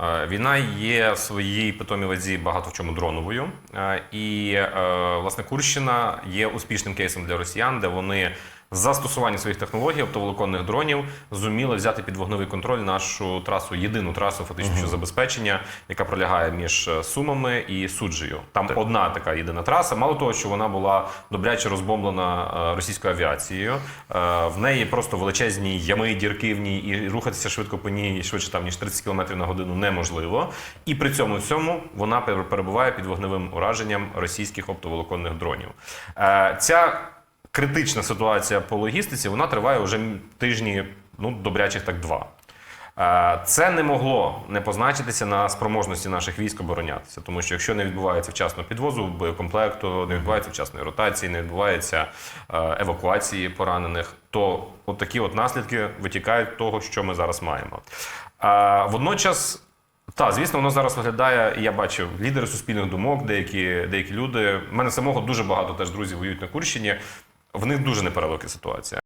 Е, Війна є в своїй питомій вазі багато в чому дроновою. Е, І, е, власне, Курщина є успішним кейсом для росіян, де вони застосування своїх технологій оптоволоконних дронів зуміли взяти під вогневий контроль нашу трасу, єдину трасу фактично що забезпечення, яка пролягає між е, Сумами і Суджею. Там одна така єдина траса. Мало того, що вона була добряче розбомблена е, російською авіацією. Е, В неї просто величезні ями, дірки в ній, і рухатися швидко по ній швидше там ніж 30 км на годину неможливо. І при цьому всьому вона перебуває під вогневим ураженням російських оптоволоконних дронів. Ця критична ситуація по логістиці вона триває вже тижні, ну добрячих так два. Е, Це не могло не позначитися на спроможності наших військ оборонятися, тому що якщо не відбувається вчасно підвозу боєкомплекту, не відбувається вчасної ротації, не відбувається е, евакуації поранених, то от такі от наслідки витікають того, що ми зараз маємо. Е, Водночас. Так, звісно, воно зараз виглядає, я бачив лідери суспільних думок, деякі, деякі люди. У мене самого дуже багато теж друзів воюють на Курщині. В них дуже непереливка ситуація.